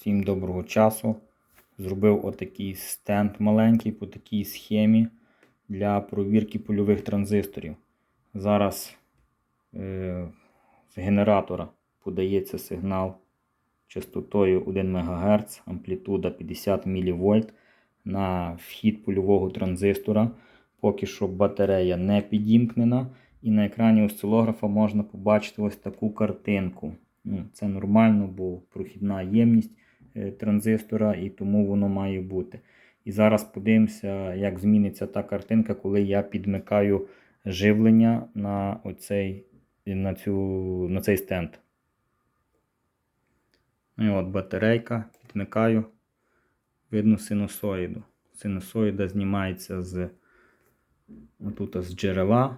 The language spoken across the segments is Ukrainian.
Всім доброго часу. Зробив отакий стенд маленький по такій схемі для провірки польових транзисторів. Зараз е, з генератора подається сигнал частотою 1 МГц, амплітуда 50 мВ на вхід польового транзистора. Поки що батарея не підімкнена. І на екрані осцилографа можна побачити ось таку картинку. Ну, Це нормально, бо прохідна ємність транзистора і тому воно має бути. І зараз подивимося, як зміниться та картинка, коли я підмикаю живлення на, оцей, на, цю, на цей стенд. Ну і от батарейка, підмикаю, видно синусоїду. Синусоїда знімається з, отут, з джерела.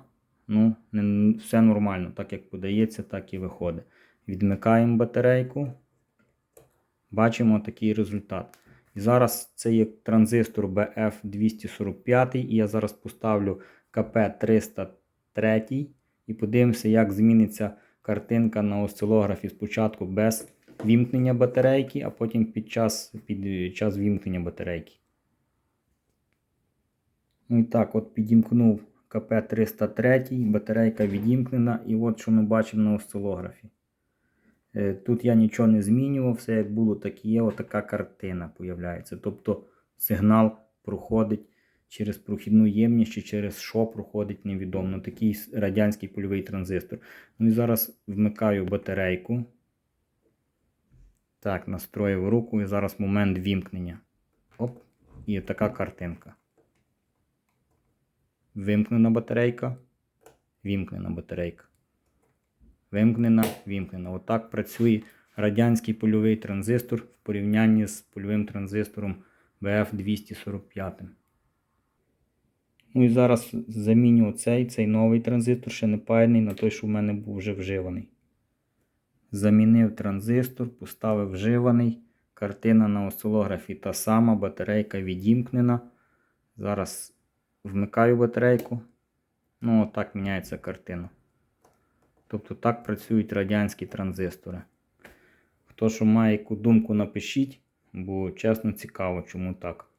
Ну, не, все нормально, так як подається, так і виходить. Відмикаємо батарейку. Бачимо такий результат. І зараз це є транзистор BF245, і я зараз поставлю КП303 і подивимося, як зміниться картинка на осцилографі спочатку без вімкнення батарейки, а потім під час, під час вімкнення батарейки. Ну і так, от підімкнув КП303, батарейка відімкнена, і от що ми бачимо на осцилографі. Е, Тут я нічого не змінював, все як було, так і є. Отака картина появляється. Тобто сигнал проходить через прохідну ємність чи через що проходить, невідомо. Такий радянський польовий транзистор. Ну і зараз вмикаю батарейку. Так, настроїв руку і зараз момент вімкнення. Оп, і така картинка. Вимкнена батарейка. Вімкнена батарейка. Вимкнена, вімкнена. Отак працює радянський польовий транзистор в порівнянні з польовим транзистором BF245. Ну і зараз заміню цей, цей новий транзистор, ще не паяний на той, що в мене був вже вживаний. Замінив транзистор, поставив вживаний. Картина на осцилографі та сама, батарейка відімкнена. Зараз вмикаю батарейку. Ну, отак міняється картина. Тобто так працюють радянські транзистори. Хто що має яку думку, напишіть, бо чесно цікаво, чому так.